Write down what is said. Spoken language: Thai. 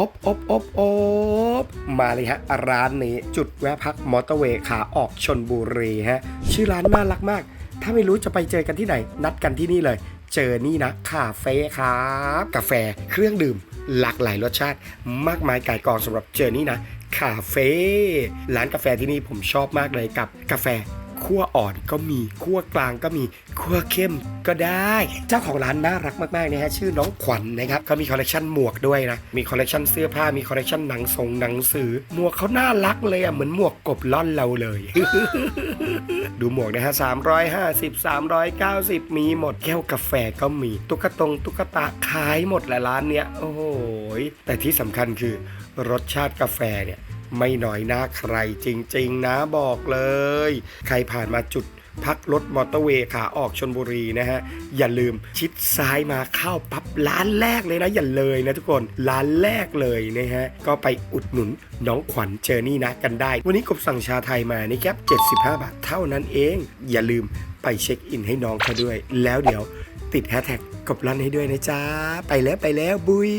อบอบอบอบมาเลยฮะ ร้านนี้จุดแวะพักมอเตอร์เวย์ขาออกชนบุรีฮะ ชื่อร้านน่ารักมาก ถ้าไม่รู้จะไปเจอกันที่ไหน นัดกันที่นี่เลย เจอนี่นะคาเฟ่ครับ กาแฟเครื่องดื่ม หลากหลายรสชาติ มากมายกายกองสำหรับเจอนี่นะคาเฟ่ร้านกาแฟที่นี่ผมชอบมากเลยกับกาแฟ คั่วอ่อนก็มีคั่วกลางก็มีคั่วเข้มก็ได้ เจ้าของร้านน่ารักมากๆนะฮะชื่อน้องขวัญนะครับเขามีคอลเลกชันหมวกด้วยนะมีคอลเลกชันเสื้อผ้ามีคอลเลกชันหนังทรงหนังสือ หมวกเขาน่ารักเลยอะเหมือนหมวกกบล่อนเราเลย ดูหมวกนะฮะ350 390มีหมดแก้วกาแฟก็มีตุ๊กตงตุ๊กตาขายหมดแหละร้านเนี้ยโอ้โหยแต่ที่สำคัญคือรสชาติกาแฟเนี่ย ไม่น้อยหน้าใครจริงๆ นะบอกเลย ใครผ่านมาจุดพักรถมอเตอร์เวย์ขาออกชนบุรีนะฮะ อย่าลืมชิดซ้ายมาเข้าปั๊บร้านแรกเลยนะ อย่าเลยนะทุกคนร้านแรกเลยนะฮะ ก็ไปอุดหนุนน้องขวัญเจอนี่นะกันได้ วันนี้กบสั่งชาไทยมานี่ครับ75 บาทเท่านั้นเอง อย่าลืมไปเช็คอินให้น้องเขาด้วย แล้วเดี๋ยวติดแฮชแท็กกบลันให้ด้วยนะจ๊ะไปแล้วไปแล้วบุย